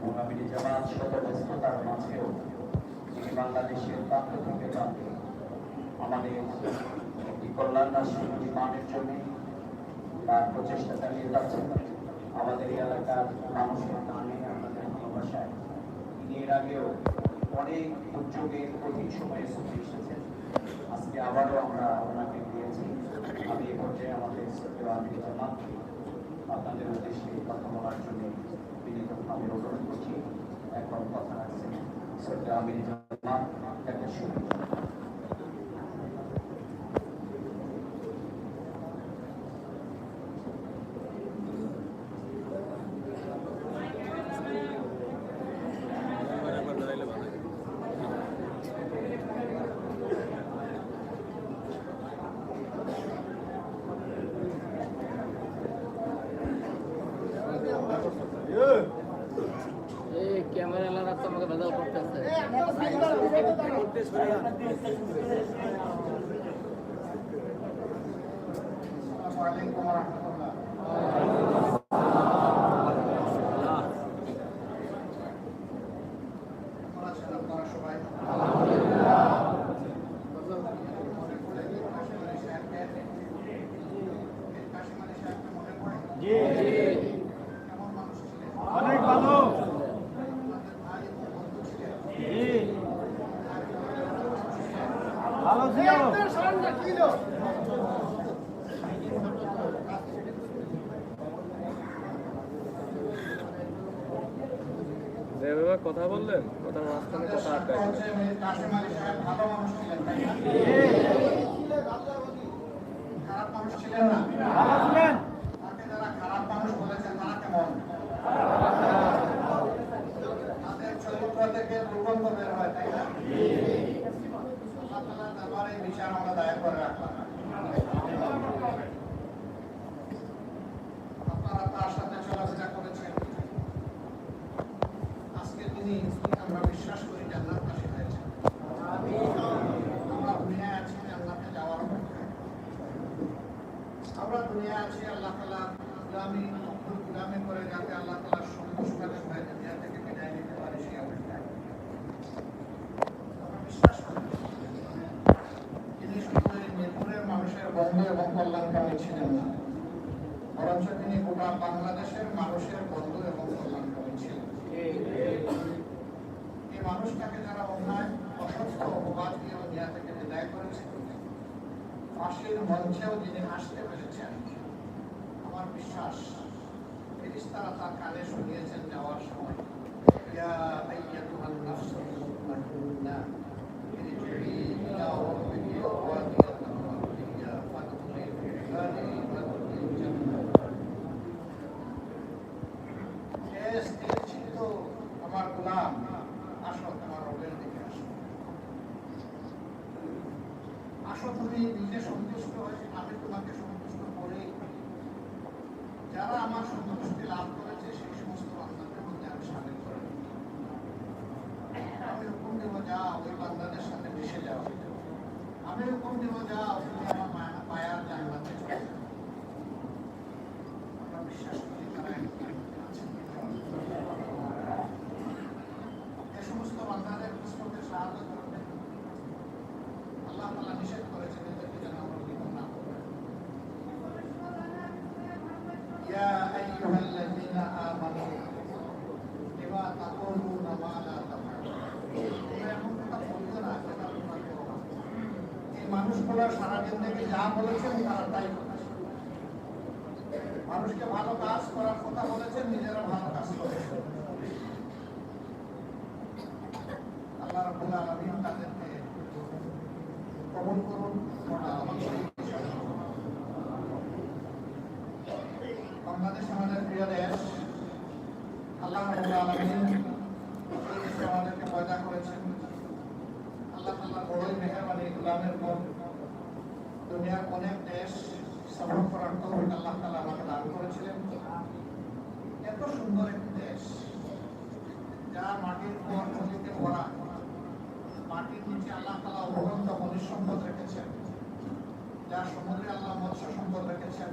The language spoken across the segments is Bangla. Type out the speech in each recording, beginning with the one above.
এবং জামাত শত ব্যস্ততার মাঝেও তিনি বাংলাদেশের প্রান্ত থেকে প্রান্তে আমাদের একটি কল্যাণ রাষ্ট্র নির্মাণের জন্য তার প্রচেষ্টা চালিয়ে যাচ্ছেন, আমাদের এলাকার মানুষের নামে আমাদের ভালোবাসায়। তিনি এর আগেও অনেক দুর্যোগের কঠিন সময়ে ছুটে এসেছেন। আজকে আবারও আমরা ওনাকে দিয়েছি। আমি এ পর্যায়ে আমাদের জামাতকে আপনাদের উদ্দেশ্যে কথা বলার জন্য বিনীতভাবে অনুরোধ করছি এখন কথা রাখছেন শ্রদ্ধেয় আমির জামাত একটা শুরু এই ক্যামেরা লাগার তো আমাকে ভেজাল করতেছে আসসালামু আলাইকুম ওয়া রাহমাতুল্লাহ। কেমন আছেন আপনারা সবাই? মনে পড়ে কি কাশিম আলী সাহেবকে? এই কাশিম আলী সাহেবকে মনে পড়ে? কেমন মানুষ ছিলেন? অনেক ভালো আমাদের ভাই এবং বন্ধু ছিলেন। জি ভালো ছিল যেভাবে কথা বললেন? কথার মাঝখানে কথা আটকায়? খারাপ মানুষ ছিলেন। না তাকে যারা খারাপ মানুষ বলেছেন তারা কেমন তাদের চরিত্র থেকে দুর্গন্ধ বের হয় তাই না আল্লাহ তাআলার দরবারে এই বিচার আমরা দায়ের করে রাখলাম আপনারা তার সাথে চলাফেরা করেছেন আজকে তিনি আমরা বিশ্বাস করি জান্নাত বাসী হয়েছেন আমরা দুনিয়ায় আছি জান্নাতে যাওয়ার অপেক্ষায় আমরা দুনিয়া আছি আল্লাহ তালা গুলামি অক্ষর গুলামি করে যাতে আল্লাহ তালা সন্তুষ্টকে হয়ে দুনিয়া থেকে বিদায় নিতে পারে সেই অবস্থায় আমরা বিশ্বাস করি তিনি শুধু এই মিরপুরের মানুষের বন্ধু এবং কল্যাণকামী ছিলেন না। বরঞ্চ তিনি গোটা বাংলাদেশের মানুষের বন্ধু এবং কল্যাণকামী ছিলেন। এই মানুষটাকে যারা অন্যায়, অসত্য, অপবাদ দিয়ে দুনিয়া থেকে বিদায় করেছে, ফাঁসির মঞ্চেও যিনি আসতে পেরেছেন, আমার বিশ্বাস ফেরেশতারা তার কানে শুনিয়েছেন যাওয়ার সময়, ইয়া আইয়াতুহান নাফসুল যারা আমার সন্তুষ্টি লাভ করেছে, সেই সমস্ত বান্দাদের মধ্যে আমি সামিল করে। আমি হুকুম দেব যা ওই বান্দাদের সাথে মিশে যাও। আমি হুকুম দেব যা তুমি আমার মায়া- মায়ার জান্নাতে চলে যাও। আমরা বিশ্বাস করি তারা একদিন আছেন এ সমস্ত বান্দাদের কিসমতে সাহায্য করবেন আল্লাহ তাআলা নিষেধ করেছেন এদেরকে যেন আমরা বিঘ্ন না করি। মানুষকে ভালো কাজ করার কথা বলেছেন, নিজেরা ভালো কাজ করেছেন। আল্লাহ রাব্বুল আলামিন তাদেরকে কবুল করুন আমাদের এই বিষয়। বাংলাদেশ আমাদের প্রিয় দেশ, আল্লাহ আমাদেরকে পয়দা করেছেন। আল্লাহ বড়ই মেহেরবানি গোলামের পর দুনিয়ার অনেক দেশ সফর করার তৌফিক আল্লাহ তাআলা আমাকে দান করেছিলেন। এত সুন্দর একটি দেশ, যা মাটির পর নদীতে ভরা, মাটির নিচে আল্লাহ তালা অবগন্ত খনিজ সম্পদ রেখেছেন, যা সমুদ্রে আল্লাহ মৎস্য সম্পদ রেখেছেন।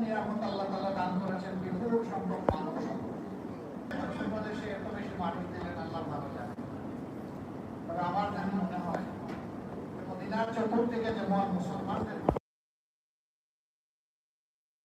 নিয়ামত আল্লাহ দান করেছেন বিপুল সংখ্যক মানব বাংলাদেশে এত বেশি মানুষ দিলেন আল্লাহ ভালো জানে আমার জানি মনে হয় মদিনার চতুর্দিকে যেমন মুসলমানদের